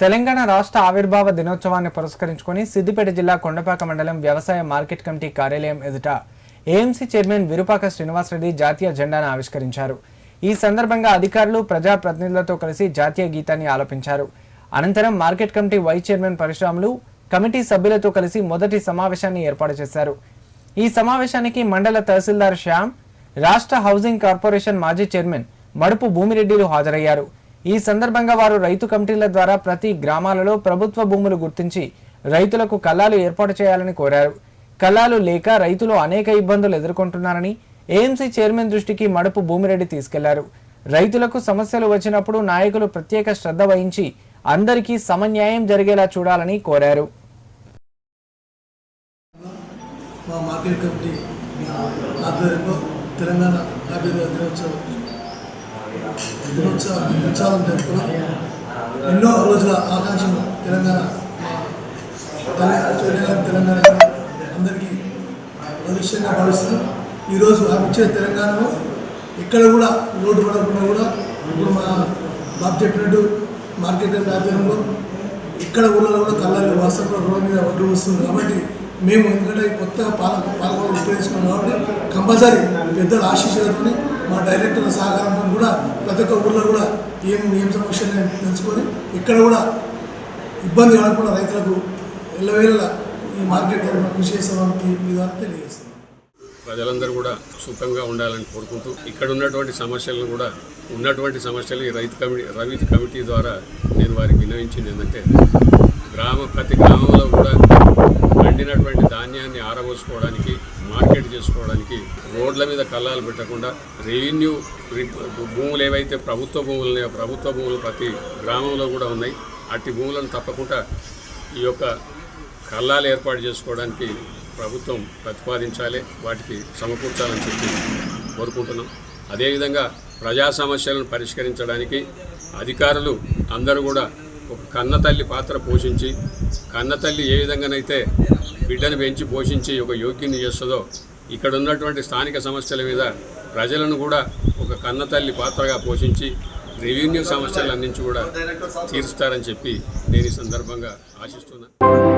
తెలంగాణ రాష్ట్ర ఆవిర్భావ దినోత్సవాన్ని పురస్కరించుకొని సిద్దిపేట జిల్లా కొండపాక మండలం వ్యవసాయ మార్కెట్ కమిటీ కార్యాలయం ఎదుట ఏఎంసీ చైర్మన్ విరుపాక శ్రీనివాసరెడ్డి జాతీయ జెండాను ఆవిష్కరించారు. ఈ సందర్భంగా అధికారులు ప్రజాప్రతినిధులతో కలిసి జాతీయ గీతాన్ని ఆలపించారు. అనంతరం market committee vice chairman Parasuramulu committee సభ్యులతో కలిసి మొదటి సమావేశాన్ని ఏర్పాటు చేశారు. ఈ సమావేశానికి మండల తహసీల్దార్ శ్యామ్ రాష్ట్ర హౌసింగ్ కార్పొరేషన్ మాజీ చైర్మన్ మడుపు భూమిరెడ్డిలు హాజరయ్యారు. ఈ సందర్భంగా వారు రైతు కమిటీల ద్వారా ప్రతి గ్రామాలలో ప్రభుత్వ భూములు గుర్తించి రైతులకు కళాలు ఏర్పాటు చేయాలని కోరారు. కళాలు లేక రైతులు అనేక ఇబ్బందులు ఎదుర్కొంటున్నారని ఏఎంసీ చైర్మన్ దృష్టికి మడుపు భూమిరెడ్డి తీసుకెళ్ళారు. రైతులకు సమస్యలు వచ్చినప్పుడు నాయకులు ప్రత్యేక శ్రద్ధ వహించి అందరికీ సమన్యాయం జరిగేలా చూడాలని కోరారు. మా మార్కెట్ కమిటీ ఆధ్వర్యంలో తెలంగాణ ఆవిర్భావ దినోత్సవం దినోత్సవ ఉత్సవం జరుపుకున్నాం ఎన్నో రోజుల ఆకాశం తెలంగాణ తెలంగాణ అందరికీ భవిష్యంగా భావిస్తున్నాం ఈరోజు ఆ తెలంగాణలో ఇక్కడ కూడా లోటు పడకుండా కూడా ఇప్పుడు మా బాబు చెప్పినట్టు మార్కెట్ కమిటీ ఆధ్వర్యంలో ఇక్కడ ఊళ్ళో కూడా కళ్ళాలి వాస్తవంలో రోడ్ల మీద వడ్డు వస్తుంది కాబట్టి మేము ఎందుకంటే కొత్తగా పాల పాలకొని ఉపయోగించుకున్నాం కాబట్టి కంపల్సరీ పెద్దల ఆశీస్సులతో మా డైరెక్టర్ల సహకారంతో కూడా ప్రతి ఒక్క ఊళ్ళో కూడా ఏం ఏం సమస్యలు తెలుసుకొని ఇక్కడ కూడా ఇబ్బంది కాకుండా రైతులకు ఎల్లవేళ ఈ మార్కెట్ తరఫున కృషి మీ ద్వారా తెలియజేస్తున్నాం. ప్రజలందరూ కూడా సుఖంగా ఉండాలని కోరుకుంటూ ఇక్కడ ఉన్నటువంటి సమస్యలను కూడా ఉన్నటువంటి సమస్యలు ఈ రైతు కమిటీ రైతు కమిటీ ద్వారా నేను వారికి విన్నవించింది ఏంటంటే గ్రామ ప్రతి గ్రామంలో కూడా పండినటువంటి ధాన్యాన్ని ఆరబోసుకోవడానికి మార్కెట్ చేసుకోవడానికి రోడ్ల మీద కల్లాలు పెట్టకుండా రెవెన్యూ భూములు ఏవైతే ప్రభుత్వ భూములు ఉన్నాయో ప్రభుత్వ భూములు ప్రతి గ్రామంలో కూడా ఉన్నాయి. అట్టి భూములను తప్పకుండా ఈ యొక్క కల్లాలు ఏర్పాటు చేసుకోవడానికి ప్రభుత్వం ప్రతిపాదించాలి. వాటికి సమకూర్చాలని చెప్పి కోరుకుంటున్నాం. అదేవిధంగా ప్రజా సమస్యలను పరిష్కరించడానికి అధికారులు అందరూ కూడా ఒక కన్నతల్లి పాత్ర పోషించి కన్నతల్లి ఏ విధంగానైతే బిడ్డను పెంచి పోషించి ఒక యోగ్యుని చేస్తుందో ఇక్కడ ఉన్నటువంటి స్థానిక సమస్యల మీద ప్రజలను కూడా ఒక కన్నతల్లి పాత్రగా పోషించి రెవెన్యూ సమస్యలన్నించి కూడా తీరుస్తారని చెప్పి నేను ఈ సందర్భంగా ఆశిస్తున్నాను